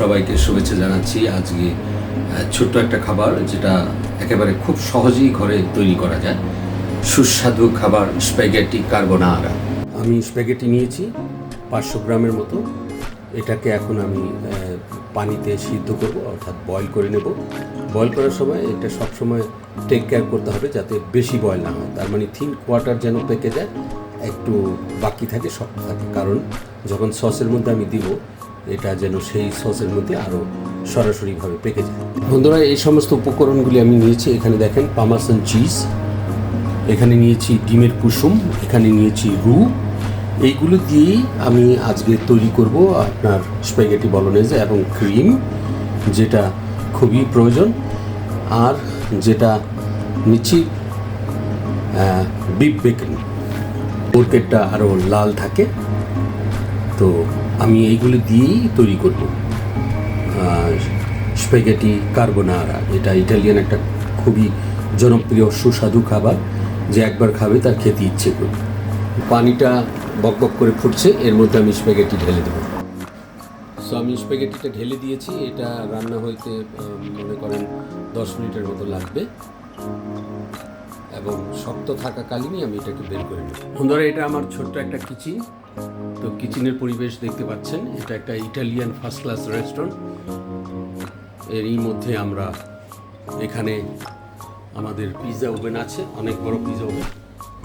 সবাইকে শুভেচ্ছা জানাচ্ছি। আজকে ছোট্ট একটা খাবার যেটা একেবারে খুব সহজেই ঘরে তৈরি করা যায়। সুস্বাদু খাবার, স্প্যাগেটি কার্বোনারা। আমি স্প্যাগেটি নিয়েছি পাঁচশো গ্রামের মতো। এটাকে এখন আমি পানিতে সিদ্ধ করব, অর্থাৎ বয়ল করে নেব। বয়ল করার সময় এটা সবসময় টেক কেয়ার করতে হবে যাতে বেশি বয়ল না হয়। তার মানে থিন কোয়ার্টার যেন পেকে যায়, একটু বাকি থাকে, শক্ত থাকে। কারণ যখন সসের মধ্যে আমি দিব এটা যেন সেই সসের মধ্যে আরও সরাসরিভাবে পেকে যায়। বন্ধুরা, এই সমস্ত উপকরণগুলি আমি নিয়েছি। এখানে দেখেন পামাসন চিজ, এখানে নিয়েছি ডিমের কুসুম, এখানে নিয়েছি রু। এইগুলো দিয়েই আমি আজকে তৈরি করব আপনার স্প্যাগেটি বলনেজ এবং ক্রিম, যেটা খুবই প্রয়োজন। আর যেটা নিচ্ছি বিপ বেকন পোরকেটটা আরও লাল থাকে। তো আমি এইগুলো দিয়েই তৈরি করব। স্প্যাগেটি, কার্বোনারা, এটা ইটালিয়ান একটা খুবই জনপ্রিয় সুস্বাদু খাবার, যে একবার খাবে তার খেতে ইচ্ছে করবে পানিটা বকবক করে ফুটছে, এর মধ্যে আমি স্প্যাগেটি ঢেলে দেবো। সো আমি স্প্যাগেটিটা ঢেলে দিয়েছি, এটা রান্না হইতে মনে করেন দশ মিনিটের মতো লাগবে। এবং শক্ত থাকাকালীনই আমি এটাকে বের করে নেব। বন্ধুরা, এটা আমার ছোট্ট একটা কিচেন তো কিচেনের পরিবেশ দেখতে পাচ্ছেন। এটা একটা ইটালিয়ান ফার্স্ট ক্লাস রেস্টুরেন্ট এরই মধ্যে আমরা এখানে আমাদের পিৎজা ওভেন আছে। অনেক বড় পিৎজা ওভেন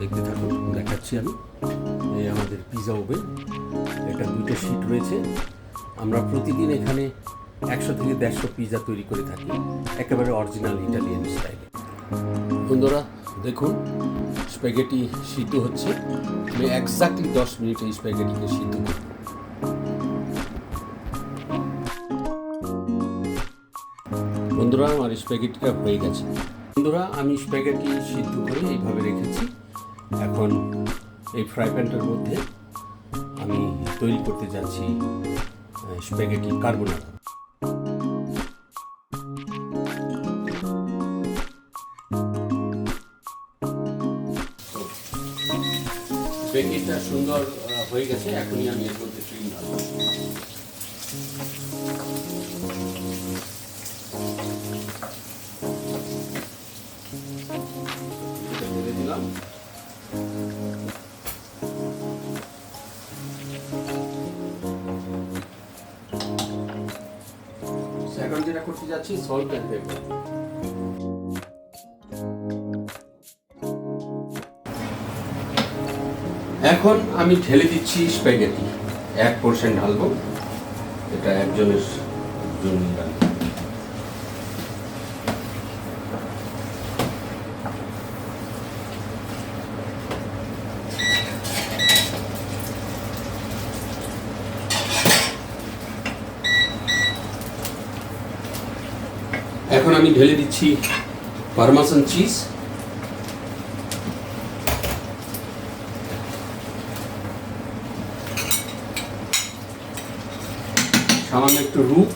দেখতে থাকুন, দেখাচ্ছি আমি। এই আমাদের পিৎজা ওভেন এটা দুটো সিট রয়েছে। আমরা প্রতিদিন এখানে একশো থেকে দেড়শো পিৎজা তৈরি করে থাকি। একেবারে অরিজিনাল ইটালিয়ান স্টাইলে বন্ধুরা, দেখুন স্প্যাগেটি সিদ্ধ হচ্ছে। আমি এক্স্যাক্টলি দশ মিনিটে এই স্প্যাগেটিকে সিদ্ধ করব। বন্ধুরা, আমার স্প্যাগেটিটা হয়ে গেছে। বন্ধুরা, আমি স্প্যাগেটি সিদ্ধ করে এইভাবে রেখেছি। এখন এই ফ্রাই প্যানটার মধ্যে আমি তৈরি করতে যাচ্ছি স্প্যাগেটি কার্বোনারা বেকিংটা সুন্দর হয়ে গেছে, এখনই আমি এর মধ্যে ক্রিম ঢালবো দিলাম। এখন যেটা করতে যাচ্ছি সল্ট অ্যান্ড পেপার এখন আমি ঢেলে দিচ্ছি স্প্যাগেটি। এক পার্সেন্ট ঢালবো। এটা একজনের জন্য এখন আমি ঢেলে দিচ্ছি পারমাসন চিজ সামান্য একটু রূপ।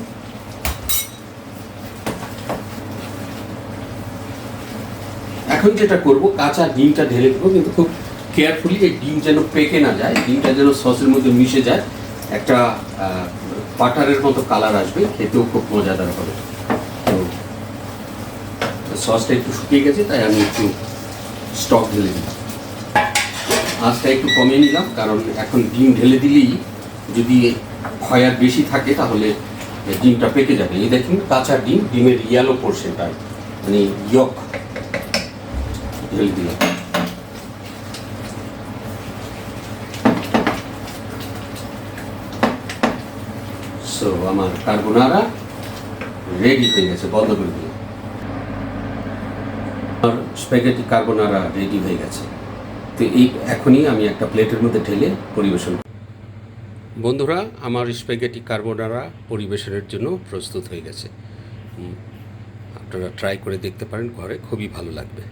এখন যেটা করব, কাঁচা ডিমটা ঢেলে দেবো, কিন্তু খুব কেয়ারফুলি এই ডিম যেন পেকে না যায়, ডিমটা যেন সসের মধ্যে মিশে যায়, একটা বাটারের মতো কালার আসবে, খেতেও খুব মজাদার হবে। তো, সসটা একটু শুকিয়ে গেছে, তাই আমি একটু স্টক ঢেলে দিলাম। আঁচটা একটু কমিয়ে নিলাম, কারণ এখন ডিম ঢেলে দিলেই যদি খয়ার বেশি থাকে, তাহলে ডিমটা পেকে যাবে। এই দেখুন, কাঁচা ডিম, ডিমের ইয়ালো পোর্শনটা মানে ইয়ক। সো আমার কার্বোনারা রেডি হয়ে গেছে, বন্ধ করে দিলাম। আমার স্প্যাগেটি কার্বোনারা রেডি হয়ে গেছে। তো এই, এখনই আমি একটা প্লেটের মধ্যে ঢেলে পরিবেশন বন্ধুরা, আমার স্প্যাগেটি কার্বোনারা পরিবেশনের জন্য প্রস্তুত হয়ে গেছে। আপনারা ট্রাই করে দেখতে পারেন, ঘরে খুবই ভালো লাগবে।